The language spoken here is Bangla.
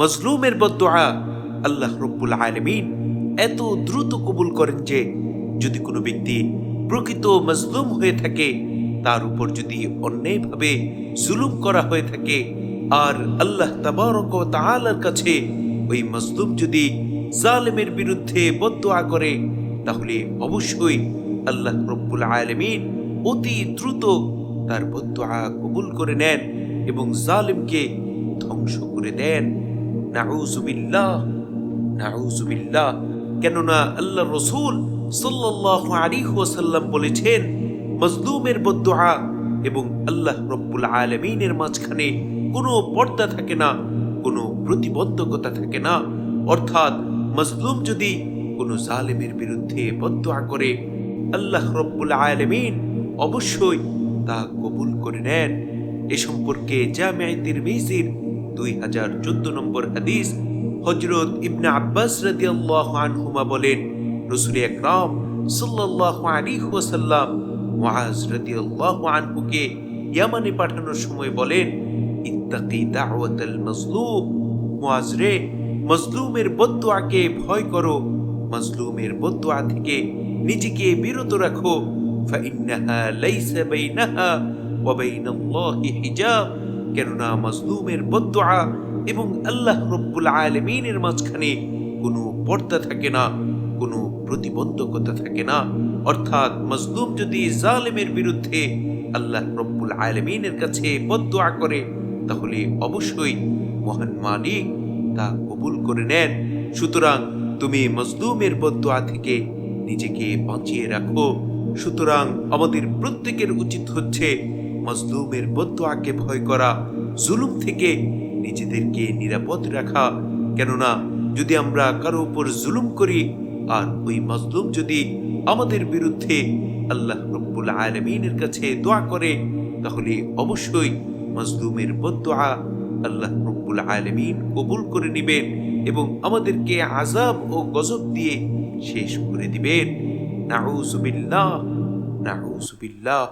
মজলুমের বদোয়া আল্লাহ রব্বুল আলমিন এত দ্রুত কবুল করেন যে যদি কোনো ব্যক্তি প্রকৃত মজলুম হয়ে থাকে, তার উপর যদি অন্যায়ভাবে জুলুম করা হয়ে থাকে, আর আল্লাহ তাবারক ও তাআলার কাছে ওই মজলুম যদি জালেমের বিরুদ্ধে বদোয়া করে, তাহলে অবশ্যই আল্লাহ রব্বুল আলমিন অতি দ্রুত তার বদোয়া কবুল করে নেন এবং জালেমকে ধ্বংস করে দেন। নাউজুবিল্লাহ নাউজুবিল্লাহ কেননা আল্লাহ রসুল আলাইহি ওয়াসাল্লাম বলেছেন, মজলুমের বদুআ এবং আল্লাহ রব্বুল আলামিনের মাঝখানে কোনো পর্দা থাকে না, কোনো প্রতিবন্ধকতা থাকে না। অর্থাৎ মজলুম যদি কোনো জালেমের বিরুদ্ধে বদুআ করে, আল্লাহ রব্বুল আলামিন অবশ্যই তা কবুল করে নেন। এ সম্পর্কে জামিয়া তিরমিজির দুই হাজার চোদ্দ নম্বর হাদিস হজরত ইবনে আব্বাস রাদিয়াল্লাহু আনহুমা বলেন, রসুল আকরাম সাল্লাল্লাহু আলাইহি ওয়াসাল্লাম মুআজ রাদিয়াল্লাহু আনহুকে ইয়ামানে পাঠানোর সময় বলেন, ইত্তাকি দাওয়াতাল মাজলুম। মুআজ রে, মজলুমের বদদুয়াকে ভয় করো, মজলুমের বদদুয়া থেকে নিজেকে বিরত রাখো। ফাইন্নাহা লাইসা বাইনাহা ওয়া বাইনাল্লাহি হিজাব। কেননা মজলুমের বদদুয়া এবং আল্লাহ রব্বুল আলমিনের মাঝখানে কোনো পর্দা থাকে না, কোনো প্রতিবন্ধকতা থাকে না। অর্থাৎ মজলুম যদি জালেমের বিরুদ্ধে আল্লাহ রব্বুল আলমিনের কাছে বদদুয়া করে, তাহলে অবশ্যই মহান মালিক তা কবুল করে নেন। সুতরাং তুমি মজলুমের বদদুয়া থেকে নিজেকে বাঁচিয়ে রাখো। সুতরাং আমাদের প্রত্যেকের উচিত হচ্ছে মজলুমের বদদুয়াকে ভয় করা, জুলুম থেকে নিজেদেরকে নিরাপদ রাখা। কেননা, যদি আমরা কারও উপর জুলুম করি, আর ওই মজলুম যদি আমাদের বিরুদ্ধে আল্লাহ রব্বুল আলমিনের কাছে দোয়া করে, তাহলে অবশ্যই মজলুমের বদোয়া আল্লাহ রব্বুল আলমিন কবুল করে নেবেন এবং আমাদেরকে আজাব ও গজব দিয়ে শেষ করে দিবেন। নাউজুবিল্লাহ নাউজুবিল্লাহ